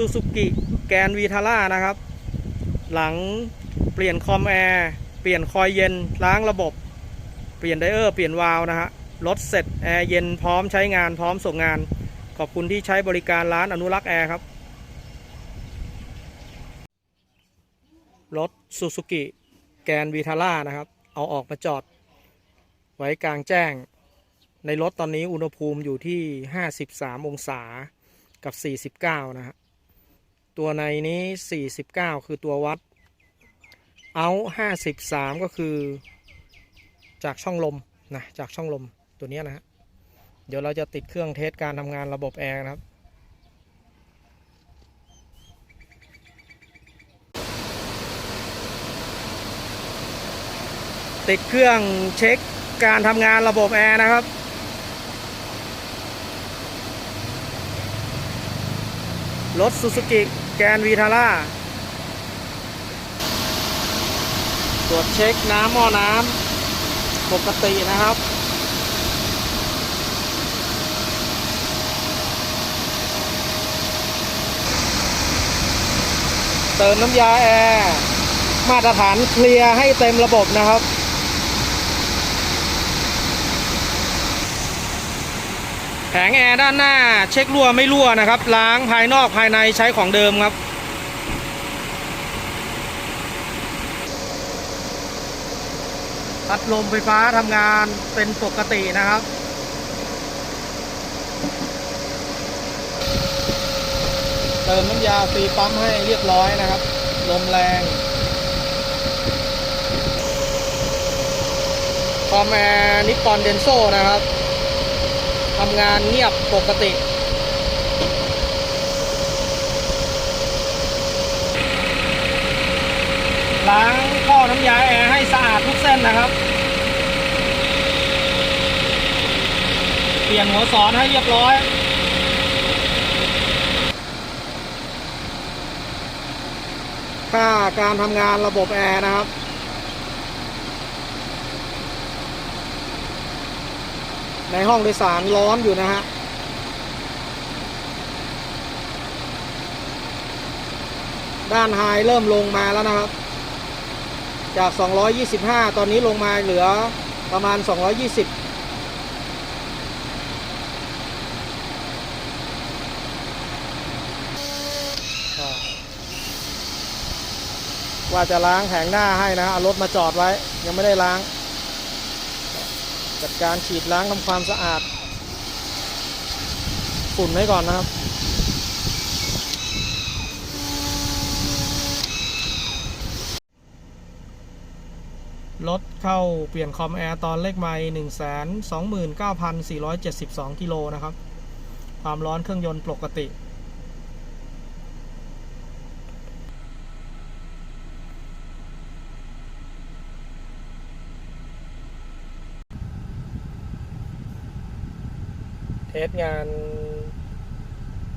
ซูซูกิแกนวีทาร่านะครับ หลังเปลี่ยนคอมแอร์เปลี่ยนคอยเย็นล้างระบบ เปลี่ยนไดเออร์เปลี่ยนวาล์วนะฮะรถเสร็จแอร์เย็นพร้อมใช้งานพร้อมส่งงาน ขอบคุณที่ใช้บริการร้านอนุรักษ์แอร์ครับ รถซูซูกิแกนวีทาร่านะครับ เอาออกมาจอด ไว้กลางแจ้ง ในรถตอนนี้อุณหภูมิอยู่ที่ 53 องศากับ 49 นะฮะ ตัวในนี้ 49 คือตัววัด เอา53 ก็คือ จากช่องลมนะจากช่องลมตัวนี้นะฮะเดี๋ยวเราจะติดเครื่องเทสการทำงานระบบแอร์นะครับติดเครื่องเช็คการทำงานระบบแอร์นะครับ รถซูซูกิแกนวีทาร่าตรวจเช็คน้ำหม้อน้ำปกตินะครับ เติมน้ำยาแอร์ มาตรฐานเคลียร์ให้เต็มระบบนะครับ แผงแอร์ด้านหน้าเช็ครั่วไม่รั่วนะครับ ล้างภายนอกภายในใช้ของเดิมครับ พัดลมไฟฟ้าทำงานเป็นปกตินะครับเติมน้ำยาฟรีปั๊มให้เรียบร้อยนะครับ ลมแรงคอมแอร์นิปปอนเดนโซนะครับ ทำงานเงียบปกติล้างท่อน้ำยาแอร์ให้สะอาดทุกเส้นนะครับ เปลี่ยนหัวสอนให้เรียบร้อย ค่าการทำงานระบบแอร์นะครับ ในห้องโดยสารร้อนอยู่นะฮะด้านไฮเริ่มลงมาแล้วนะครับ จาก 225 ตอนนี้ลงมาเหลือประมาณ 220ว่าจะล้างแผงหน้าให้นะเอารถมาจอดไว้ ยังไม่ได้ล้าง จัดการฉีดล้างทำความสะอาด ฝุ่นไว้ก่อนนะครับ รถเข้าเปลี่ยนคอมแอร์ตอนเลขไมล์1 2 9 4 7 2กิโลนะครับ ความร้อนเครื่องยนต์ปกติ สงาน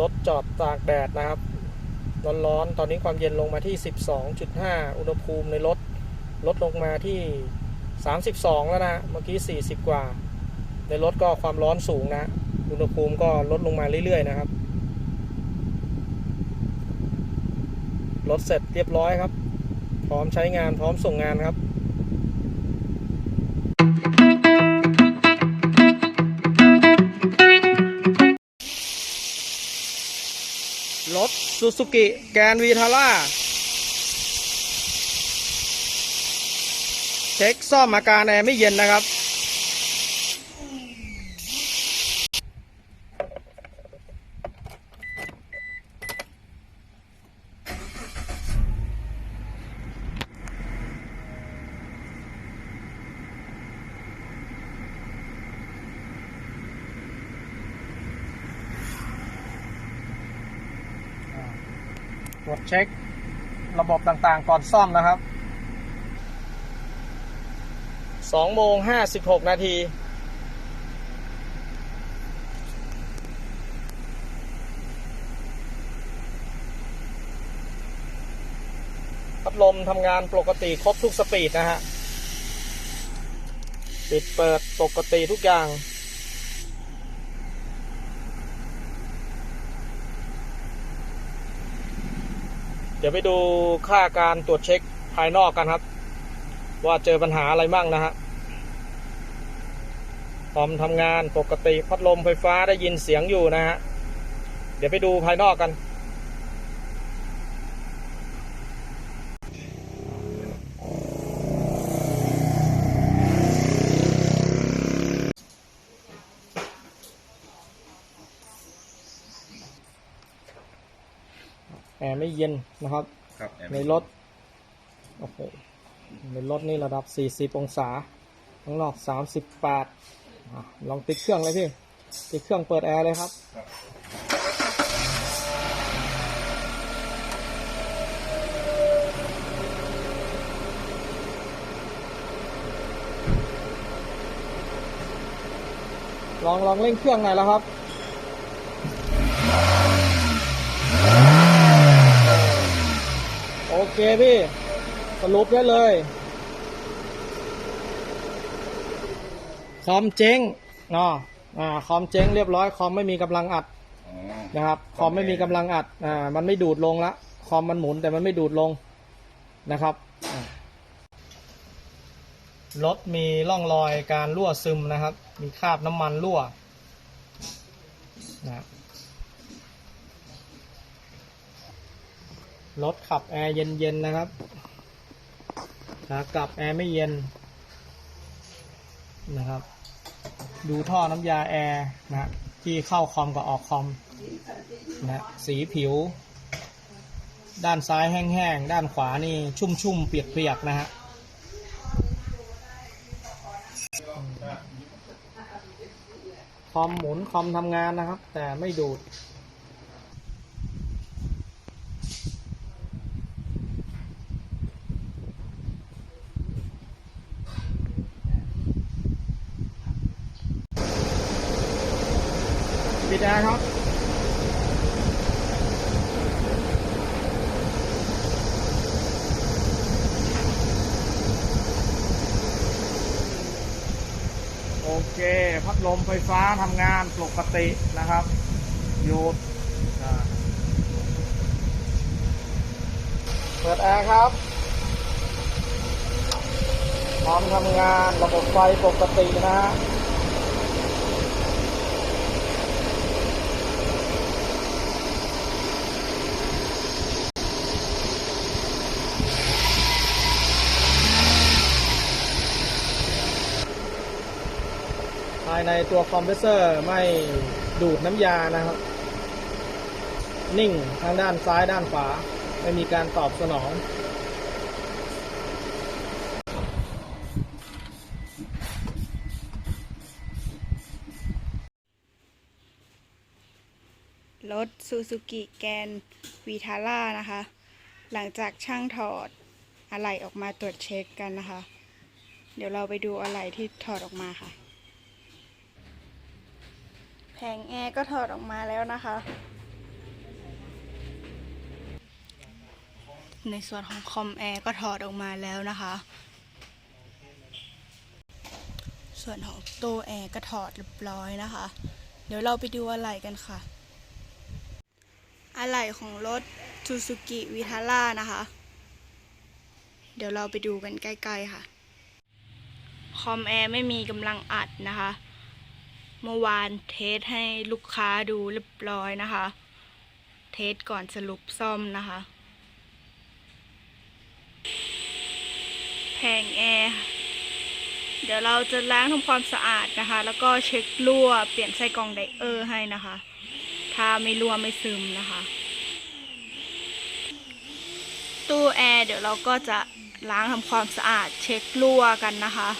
รถจอดตากแดดนะครับ ร้อนๆ ตอนนี้ความเย็นลงมาที่ 12.5 อุณหภูมิในรถ ลดลงมาที่ 32 แล้วนะ เมื่อกี้ 40 กว่า ในรถก็ความร้อนสูงนะ อุณหภูมิก็ลดลงมาเรื่อยๆ นะครับ รถเสร็จเรียบร้อยครับ พร้อมใช้งานพร้อมส่งงานครับ ซูซูกิแกนวีทาร่าเช็คซ่อมอาการแอร์ไม่เย็นนะครับ ตรวจเช็คระบบต่างๆ ก่อนซ่อมนะครับสองโมงห้าสิบหกนาที พัดลมทำงานปกติครบทุกสปีดนะฮะ ปิดเปิดปกติทุกอย่าง ดี๋ยวไปดูค่าการตรวจเช็คภายนอกกันครับ ว่าเจอปัญหาอะไรบ้างนะฮะคอมทำงานปกติพัดลมไฟฟ้าได้ยินเสียงอยู่นะฮะ เดี๋ยวไปดูภายนอกกัน แอร์ไม่เย็นนะครับครับแอมในรถโอ้โหในรถนี่ระดับ 40 องศาข้างนอก 38อะลองติดเครื่องเลยพี่ติดเครื่องเปิดแอร์เลยครับลองลองเร่งเครื่องหน่อยแล้วครับ โอ เคพี่สรุปได้เลยคอมเจ๊งเนาะอ่าคอมเจ๊งเรียบร้อยคอมไม่มีกำลังอัดอนะครับคอมไม่มีกำลังอัดอ่ามันไม่ดูดลงละคอมมันหมุนแต่มันไม่ดูดลงนะครับรถมีร่องรอยการรั่วซึมนะครับ มีคราบน้ำมันรั่วนะ รถขับแอร์เย็นๆนะครับขากลับแอร์ไม่เย็นนะครับ ดูท่อน้ำยาแอร์นะฮะที่เข้าคอมกับออกคอมนะฮะสีผิว ด้านซ้ายแห้งๆ ด้านขวานี่ชุ่มๆ เปียกๆ นะฮะคอมหมุนคอมทำงานนะครับ แต่ไม่ดูด ปิดแอร์ครับโอเค พัดลมไฟฟ้าทำงานปกตินะครับหยุดอ่เปิดแอร์ครับพร้อมทำงานระบบไฟปกตินะฮะายในตัวคอมเพรสเซอร์ไม่ดูดน้ำยานะครับ นิ่งทั้งด้านซ้ายด้านขวา ไม่มีการตอบสนอง รถซูซูกิแกนวีทาร่านะคะ หลังจากช่างถอดอะไหล่ออกมาตรวจเช็คกันนะคะ เดี๋ยวเราไปดูอะไหล่ที่ถอดออกมาค่ะ แผงแอร์ก็ถอดออกมาแล้วนะคะ ในส่วนของคอมแอร์ก็ถอดออกมาแล้วนะคะ ส่วนของตู้แอร์ก็ถอดเรียบร้อยนะคะ เดี๋ยวเราไปดูอะไหล่กันค่ะ อะไหล่ของรถ Suzuki Vitara นะคะ เดี๋ยวเราไปดูกันใกล้ๆค่ะ คอมแอร์ไม่มีกำลังอัดนะคะ เมื่อวานเทสให้ลูกค้าดูเรียบร้อยนะคะ เทสก่อนสรุปซ่อมนะคะ แผงแอร์เดี๋ยวเราจะล้างทำความสะอาดนะคะ แล้วก็เช็ครั่วเปลี่ยนไส้กรองไดเออร์ให้นะคะ ถ้าไม่รั่วไม่ซึมนะคะ ตู้แอร์เดี๋ยวเราก็จะล้างทำความสะอาดเช็ครั่วกันนะคะ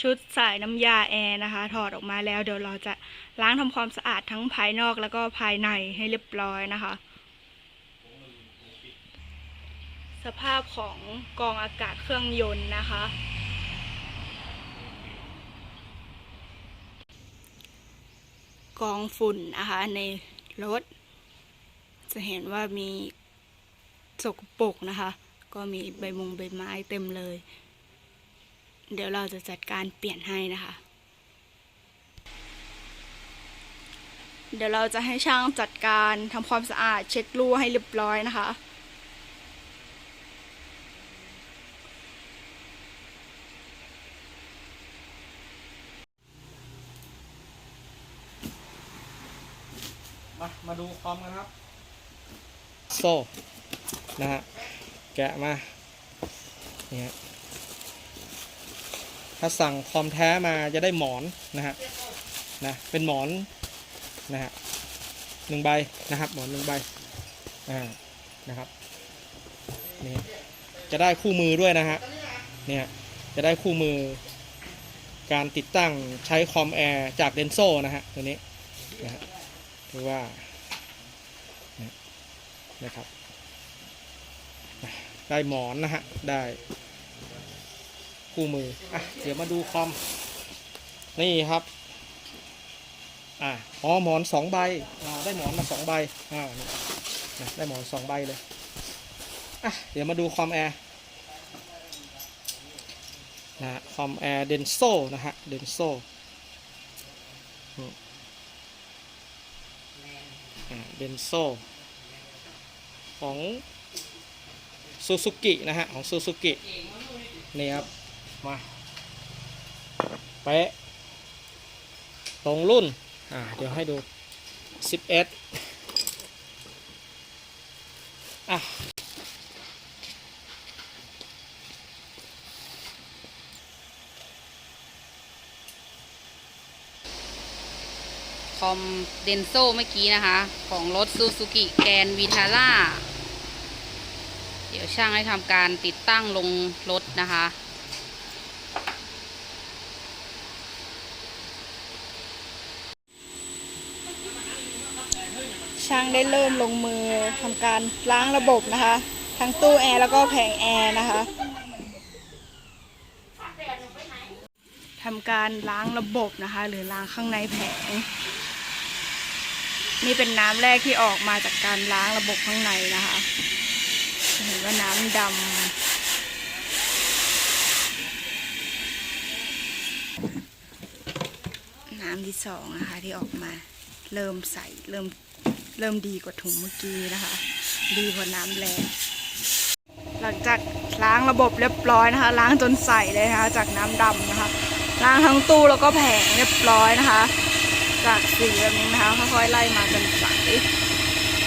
ชุดสายน้ำยาแอร์นะคะ ถอดออกมาแล้วเดี๋ยวเราจะล้างทำความสะอาดทั้งภายนอกแล้วก็ภายในให้เรียบร้อยนะคะ สภาพของกรองอากาศเครื่องยนต์นะคะ กองฝุ่นนะคะในรถ จะเห็นว่ามีสกปรกนะคะ ก็มีใบมงใบไม้เต็มเลย เดี๋ยวเราจะจัดการเปลี่ยนให้นะคะ เดี๋ยวเราจะให้ช่างจัดการทำความสะอาดเช็ดรูให้เรียบร้อยนะคะ มา มาดูคอมกันครับ โซ่ นะฮะ แกะมา เนี่ย ถ้าสั่งคอมแท้มาจะได้หมอนนะฮะนะเป็นหมอนนะฮะหนึ่งใบนะครับหมอนหนึ่งใบอ่านะครับนี่จะได้คู่มือด้วยนะฮะเนี่ยจะได้คู่มือ การติดตั้งใช้คอมแอร์จากเดนโซนะฮะตัวนี้นะฮะคือว่านะครับได้หมอนนะฮะได้ คู่มืออะเดี๋ยวมาดูคอม นี่ครับอ่าอ๋อหมอนสองใบอ่าได้หมอนมาสองใบอ่าได้หมอนสองใบเลยอะเดี๋ยวมาดูคอมแอร์นะฮะคอมแอร์เดนโซนะฮะเดนโซเดนโซของซูซูกินะฮะ ของซูซูกินี่ครับ มาเป๊ะตรงรุ่น อ่า เดี๋ยวให้ดู 11อะคอมเดนโซเมื่อกี้นะคะ ของรถซูซูกิแกนวีทาร่า เดี๋ยวช่างให้ทำการติดตั้งลงรถนะคะ ช่างได้เริ่มลงมือทำการล้างระบบนะคะ ทั้งตู้แอร์แล้วก็แผงแอร์นะคะทำการล้างระบบนะคะ หรือล้างข้างในแผง นี่เป็นน้ำแรกที่ออกมาจากการล้างระบบข้างในนะคะเห็นว่าน้ำดำน้ำที่สองนะคะที่ออกมา เริ่มใสเริ่ม เริ่มดีกว่าถุงเมื่อกี้นะคะ ดีกว่าน้ำแรงหลังจากล้างระบบเรียบร้อยนะคะ ล้างจนใสเลยนะคะ จากน้ำดำนะคะ ล้างทั้งตู้แล้วก็แผงเรียบร้อยนะคะ จากสีแบบนี้นะคะค่อยๆไล่มาจนใส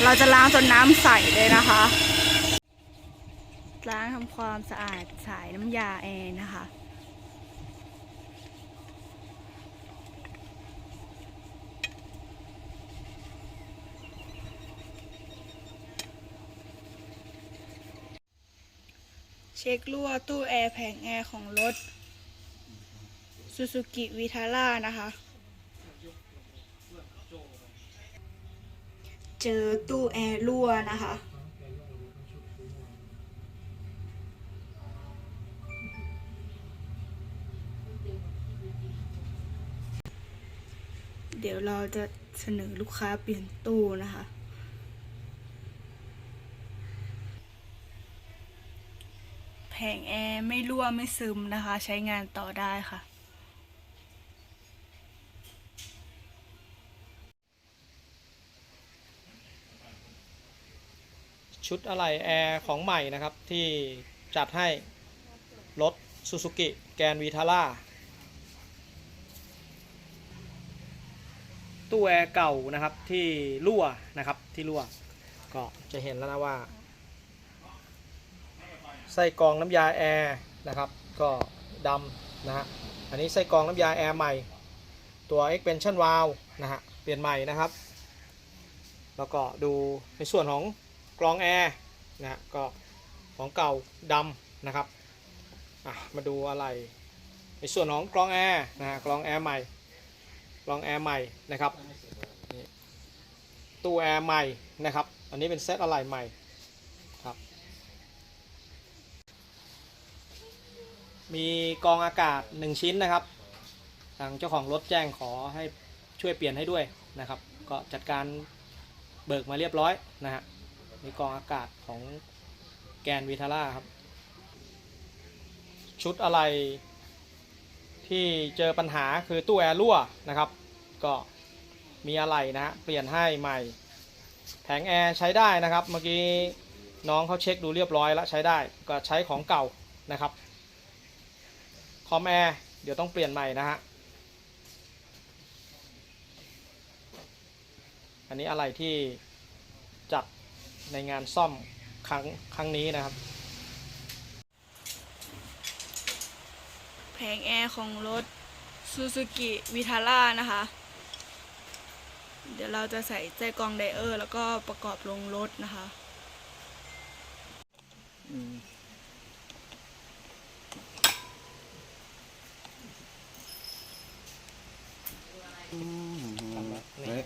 เราจะล้างจนน้ำใสเลยนะคะ ล้างทำความสะอาดสายน้ำยาแอร์นะคะ เช็ครั่วตู้แอร์แผงแอร์ของรถซูซูกิวิทาร่านะคะ เจอตู้แอร์รั่วนะคะ เดี๋ยวเราจะเสนอลูกค้าเปลี่ยนตู้นะคะ ผงแอร์ไม่รั่วไม่ซึมนะคะ ใช้งานต่อได้ค่ะ ชุดอะไหล่แอร์ของใหม่นะครับ ที่จัดให้รถซูซูกิแกนวีทาร่าตู้แอร์เก่านะครับที่รั่วนะครับที่รั่ว ก็จะเห็นแล้วนะว่า ไส้กรองน้ำยาแอร์นะครับ ก็ดำนะฮะอันนี้ไส้กรองน้ำยาแอร์ใหม่ ตัว expansion valve นะฮะเปลี่ยนใหม่นะครับ แล้วก็ดูในส่วนของกรองแอร์นะฮะก็ของเก่าดำนะครับมาดูอะไร ในส่วนของกรองแอร์นะฮะกรองแอร์ใหม่กรองแอร์ใหม่นะครับตู้แอร์ใหม่นะครับ อันนี้เป็นเซตอะไรใหม่ครับ มีกองอากาศ 1 ชิ้นนะครับ ทางเจ้าของรถแจ้งขอให้ช่วยเปลี่ยนให้ด้วยนะครับ ก็จัดการเบิกมาเรียบร้อยนะฮะมีกองอากาศของแกนวิทาร่าครับ ชุดอะไรที่เจอปัญหาคือตู้แอร์รั่วนะครับ ก็มีอะไรนะฮะเปลี่ยนให้ใหม่ แผงแอร์ใช้ได้นะครับ เมื่อกี้น้องเขาเช็คดูเรียบร้อยแล้วใช้ได้ก็ใช้ของเก่านะครับ คอมแอร์เดี๋ยวต้องเปลี่ยนใหม่นะฮะ อันนี้อะไรที่จัดในงานซ่อมครั้งครั้งนี้นะครับ แผงแอร์ของรถซูซูกิวิทาร่านะคะ เดี๋ยวเราจะใส่ใจกรองไดเออร์ แล้วก็ประกอบลงรถนะคะ นี่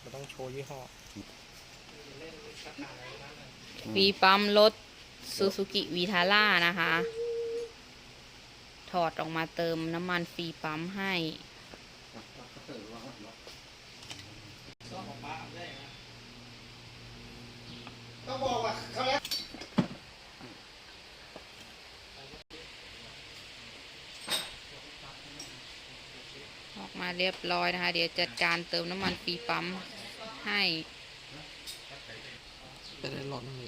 เราต้องโชว์ยี่ห้อฟรีปั๊มรถซูซูกิวีทาร่านะคะ ถอดออกมาเติมน้ำมันฟรีปั๊มให้ต้องบอกว่าเขาแล้ว มาเรียบร้อยนะคะ เดี๋ยวจัดการเติมน้ำมันปีปั๊มให้ไปได้ลดนึ